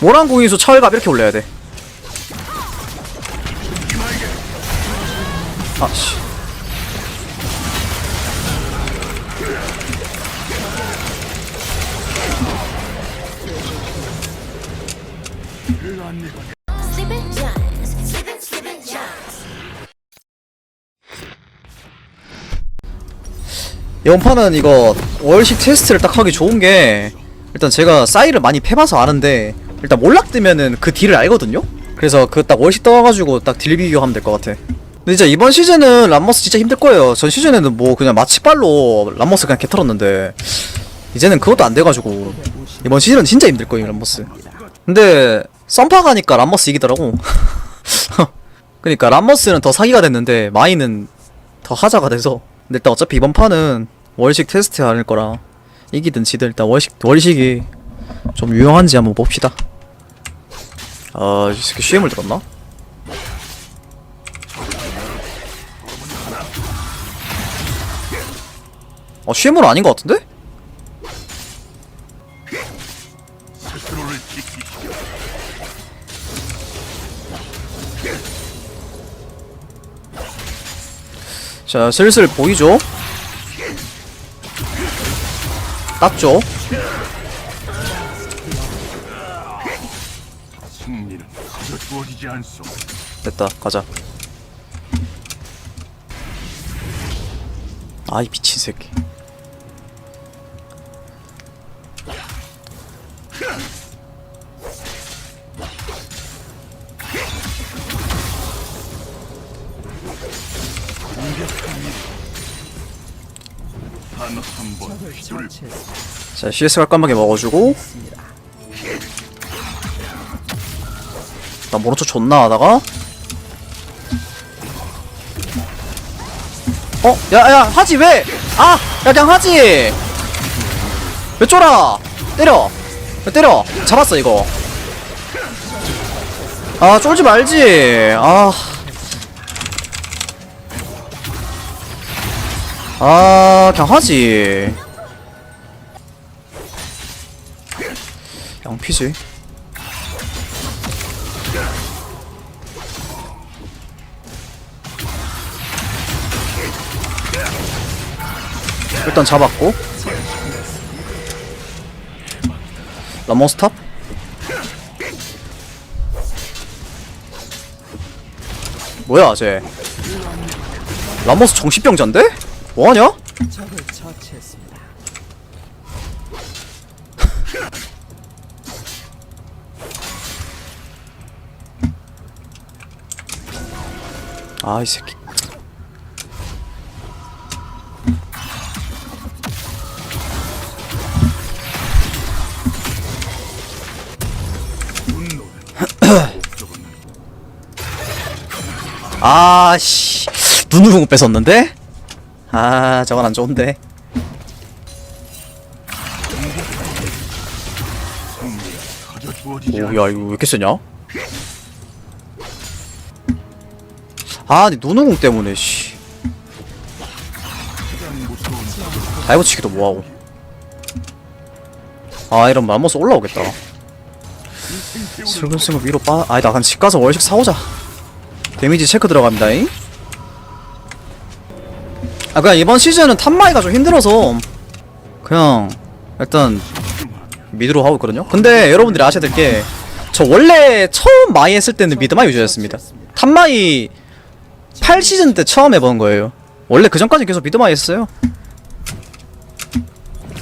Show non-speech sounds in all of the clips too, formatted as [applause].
모란 공인수 철갑 이렇게 올려야 돼 아씨 Sleeping giants, sleeping, sleeping giants. 이번 판은 이거 월식 테스트를 딱 하기 좋은 게 일단 제가 싸이를 많이 패봐서 아는데 일단 몰락 뜨면은 그 딜을 알거든요? 그래서 그 딱 월식 떠가지고 딱 딜 비교하면 될 것 같아. 근데 진짜 이번 시즌은 람머스 진짜 힘들 거예요. 전 시즌에는 뭐 그냥 마치발로 람머스 그냥 개털었는데 이제는 그것도 안 돼가지고 이번 시즌은 진짜 힘들 거예요 람머스. 근데 썸파 가니까 람머스 이기더라고. [laughs] 그니까 람머스는 더 사기가 됐는데 마이는 더 하자가 돼서. 근데 일단 어차피 이번 판은 월식 테스트 아닐 거라 이기든 지든 일단 월식 월식이 좀 유용한지 한번 봅시다 아이 새끼 CM을 들었나? 어 CM은 아닌 것 같은데? 자 슬슬 보이죠? 땄죠? 승리는 거저 주어지지 않소. 됐다 가자 아이 미친 새끼 자 CS 깔끔하게 먹어주고 나 모른 척 존나 하다가 어? 야야 하지 왜? 아! 야 그냥 하지! 왜 쫄아! 때려! 왜 때려! 잡았어 이거 아 쫄지 말지 아 아, 그냥 하지. 양피지. 일단 잡았고. 라모스탑? 뭐야, 쟤? 라모스 정신병자인데? 뭐하냐? 아, 이 새끼. [coughs] 아, 씨. 눈누궁 뺏었는데? 아, 저건 안 좋은데. 거저 주어지지 오, 않소. 야, 이거 왜 이렇게 세냐? 아, 니 눈누궁 때문에, 씨. 다이브 치기도 뭐하고. 아, 이런 맘모스 올라오겠다. 슬금슬금 위로 빠, 아니다, 그냥 집 가서 월식 사오자. 데미지 체크 들어갑니다잉. 아, 그냥 이번 시즌은 탑마이가 좀 힘들어서, 그냥, 일단, 미드로 하고 있거든요. 근데 여러분들이 아셔야 될 게 저 원래 처음 마이 했을 때는 미드마이 유저였습니다. 탑마이 8시즌 때 처음 해본 거예요. 원래 그 전까지 계속 미드마이 했어요.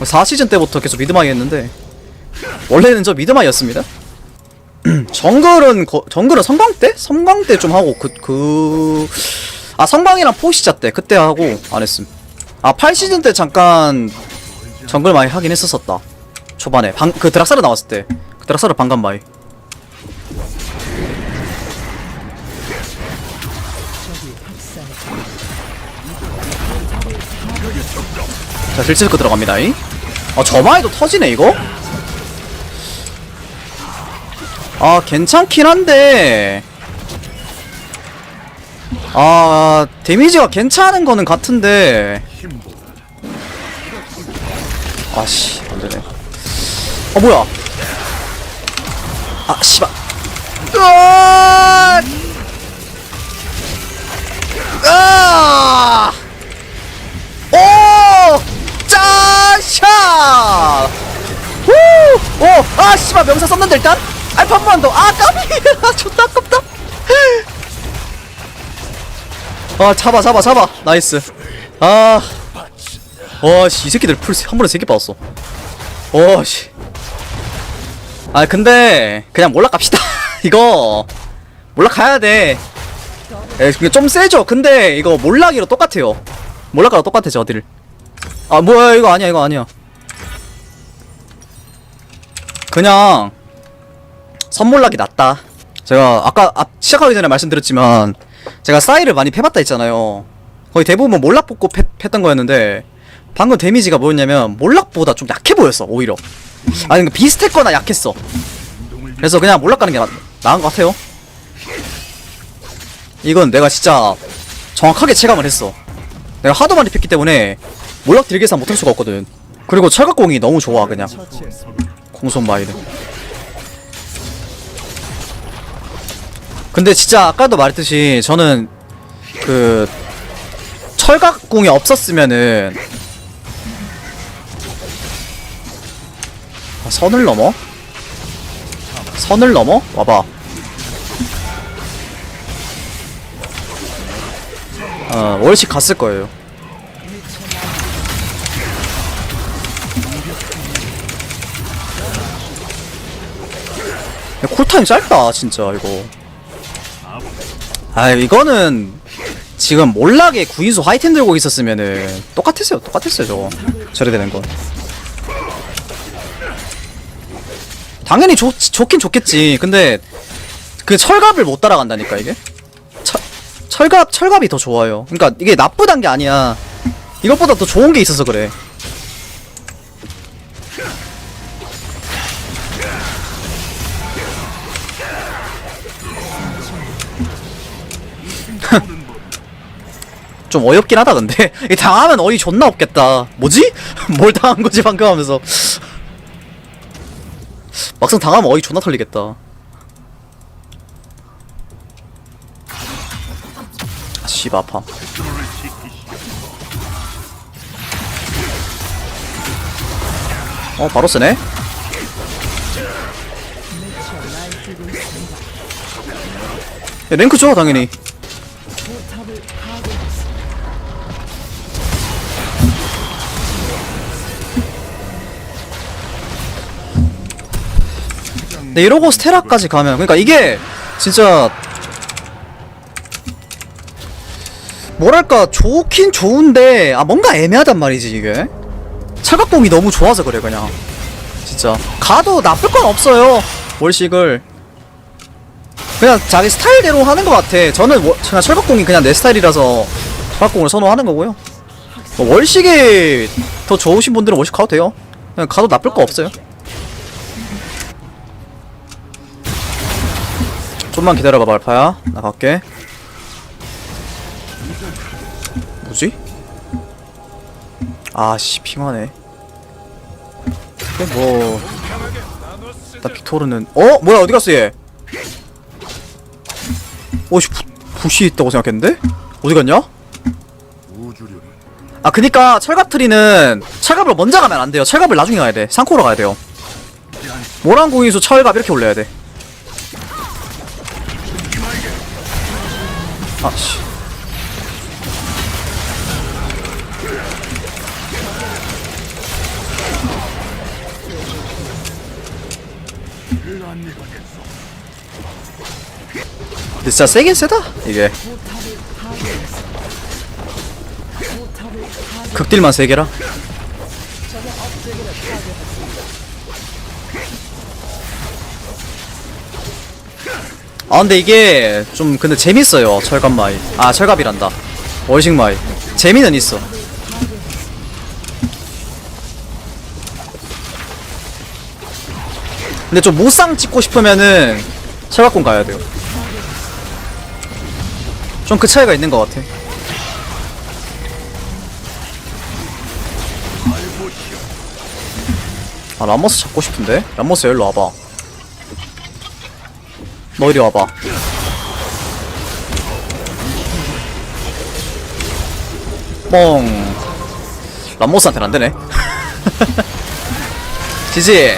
4시즌 때부터 계속 미드마이 했는데 원래는 저 미드마이였습니다. [clears throat] 정글은 거, 정글은 성광 때? 성광 때 좀 하고 그 그 아 성광이랑 포시자 때 그때 하고 안 했음. 아 8시즌 때 잠깐 정글 많이 하긴 했었었다. 초반에 방, 그 드락사르 나왔을 때. 그 드락사르 방금 마이. 자, 딜체크 들어갑니다. 이. 아, 저 마이도 터지네, 이거? 아, 괜찮긴 한데. 아, 데미지가 괜찮은 거는 같은데. 아씨, 안 되네. 어, 뭐야? 아 씨발 으아 아, 씨발, 명사 썼는데, 일단? 알파 한번 더. 아, 까비! [laughs] 아, 존나 아깝다. 아, 잡아, 잡아, 잡아. 나이스. 아. 와, 씨, 이 새끼들 풀 한 번에 세개 빠졌어. 와, 씨. 아, 근데, 그냥 몰락 갑시다. [laughs] 이거, 몰락 가야 돼. 에, 좀 세죠? 근데 이거 몰락이로 똑같아요. 몰락가랑 똑같아, 저 어디를. 아, 뭐야, 이거 아니야, 이거 아니야. 그냥, 선몰락이 낫다. 제가 아까 앞 시작하기 전에 말씀드렸지만, 제가 싸이를 많이 패봤다 했잖아요. 거의 대부분 몰락 뽑고 패, 팼던 거였는데, 방금 데미지가 뭐였냐면, 몰락보다 좀 약해 보였어, 오히려. 아니, 그러니까 비슷했거나 약했어. 그래서 그냥 몰락 가는 게 나, 나은 것 같아요. 이건 내가 진짜 정확하게 체감을 했어. 내가 하도 많이 폈기 때문에 몰락 딜 계산 못할 수가 없거든. 그리고 철각공이 너무 좋아 그냥. 공손 마이는. 근데 진짜 아까도 말했듯이 저는 그 철각공이 없었으면은 아, 선을 넘어? 선을 넘어? 와봐. 어, 월식 갔을 거예요. 야, 쿨타임 짧다, 진짜, 이거. 아, 이거는 지금 몰락에 구인수 하이텐 들고 있었으면은 똑같았어요, 똑같았어요, 저거. 저래 되는 건. 당연히 좋, 좋긴 좋겠지. 근데 그 철갑을 못 따라간다니까, 이게. 철, 철갑 철갑이 더 좋아요. 그러니까 이게 나쁘단 게 아니야. 이것보다 더 좋은 게 있어서 그래. 좀 어이없긴 하다 근데 [laughs] 이 당하면 어이 존나 없겠다. 뭐지? [laughs] 뭘 당한 거지 방금 하면서 [laughs] 막상 당하면 어이 존나 털리겠다. 아, 씨발 아파. 어 바로 쓰네. 야, 랭크 줘 당연히. 근데 이러고 스테라까지 가면 그러니까 이게 진짜 뭐랄까 좋긴 좋은데 아 뭔가 애매하단 말이지 이게. 철각봉이 너무 좋아서 그래 그냥. 진짜. 가도 나쁠 건 없어요 월식을. 그냥 자기 스타일대로 하는 것 같아. 저는 워, 그냥 철각봉이 그냥 내 스타일이라서 철각봉을 선호하는 거고요. 뭐 월식이 더 좋으신 분들은 월식 가도 돼요. 그냥 가도 나쁠 거 없어요 좀만 기다려봐 말파야 나 갈게 뭐지? 아씨 핑하네 근데 뭐... 나 빅토르는 어? 뭐야 어디 갔어 얘 오씨 부, 부시 있다고 생각했는데? 어디 갔냐? 우주류는 아 그니까 철갑 트리는 철갑으로 먼저 가면 안 돼요 철갑을 나중에 가야 돼 상코로 가야 돼요 모란 공인수 철갑 이렇게 올려야 돼 아씨. 근데 진짜 세긴 세다 이게. 극딜만 세 개라 아 근데 이게 좀 근데 재밌어요 철갑 마이. 아 철갑이란다. 월식 마이. 재미는 있어. 근데 좀 무쌍 찍고 싶으면은 철갑공 가야 돼요. 좀 그 차이가 있는 것 같아. 아 람머스 잡고 싶은데? 람머스 일로 와봐 너 이리 와봐. 뻥. 람모스한테는 안되네. [laughs] 지지